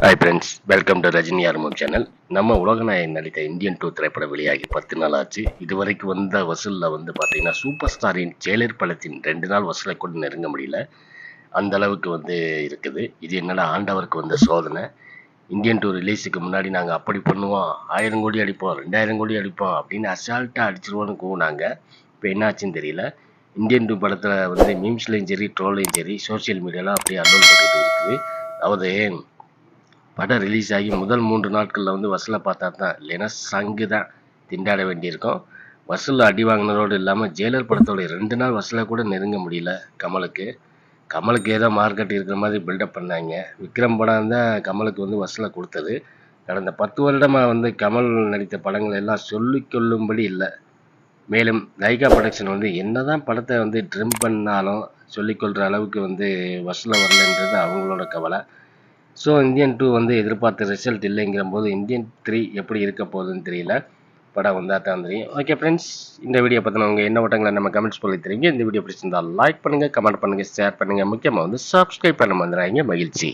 Hi friends welcome to Rajini ஆர்மம் channel நம்ம உலகநாயகன் நடித்த இந்தியன் டூ திரைப்படம் வெளியாகி பத்து நாள் ஆச்சு. இதுவரைக்கும் வந்த வசூலில் வந்து பார்த்தீங்கன்னா சூப்பர் ஸ்டாரின் ஜெயலர் படத்தின் ரெண்டு நாள் வசூலை கூட நெருங்க முடியல. அந்த அளவுக்கு வந்து இருக்குது. இது என்னடா ஆண்டவருக்கு வந்த சோதனை? இந்தியன் டூ ரிலீஸுக்கு முன்னாடி நாங்கள் அப்படி பண்ணுவோம். ஆயிரம் கோடி அடிப்போம் ரெண்டாயிரம் கோடி அடிப்போம் அப்படின்னு அசால்ட்டாக அடிச்சிருவோன்னு கூவினாங்க. இப்போ என்னாச்சுன்னு தெரியல. இந்தியன் டூ படத்தில் வந்து மீம்ஸ்லையும் சரி ட்ரோல்லையும் சரி சோஷியல் மீடியாலாம் அப்படியே அலோல் பண்ணிட்டு இருக்குது. அதாவது படம் ரிலீஸ் ஆகி முதல் மூன்று நாட்களில் வந்து வசூலை பார்த்தா தான் இல்லைன்னா சங்கு தான் திண்டாட வேண்டியிருக்கும். வசூலில் அடி வாங்கினதோடு இல்லாமல் ஜெயிலர் படத்தோட ரெண்டு நாள் வசூலை கூட நெருங்க முடியல கமலுக்கு. கமலுக்கு ஏதோ மார்க்கெட் இருக்கிற மாதிரி பில்டப் பண்ணாங்க. விக்ரம் படம் தான் கமலுக்கு வந்து வசூலை கொடுத்தது. கடந்த பத்து வருடமாக வந்து கமல் நடித்த படங்கள் எல்லாம் சொல்லிக்கொள்ளும்படி இல்லை. மேலும் லைகா ப்ரொடக்ஷன் வந்து என்னதான் படத்தை வந்து ட்ரிம் பண்ணாலும் சொல்லிக்கொள்கிற அளவுக்கு வந்து வசூலை வரலன்றது அவங்களோட கவலை. ஸோ இந்தியன் டூ வந்து எதிர்பார்த்த ரிசல்ட் இல்லைங்கிற போது இந்தியன் த்ரீ எப்படி இருக்க போகுதுன்னு தெரியல. படம் வந்தால் தான் தெரியும். ஓகே ஃப்ரெண்ட்ஸ் இந்த வீடியோ பற்றினவங்க என்ன ஓட்டங்களை நம்ம கமெண்ட்ஸ் சொல்லி தெரியுங்க. இந்த வீடியோ பிடிச்சிருந்தால் லைக் பண்ணுங்கள் கமெண்ட் பண்ணுங்கள் ஷேர் பண்ணுங்கள் முக்கியமாக வந்து சப்ஸ்கிரைப் பண்ண வந்துடுறாங்க மகிழ்ச்சி.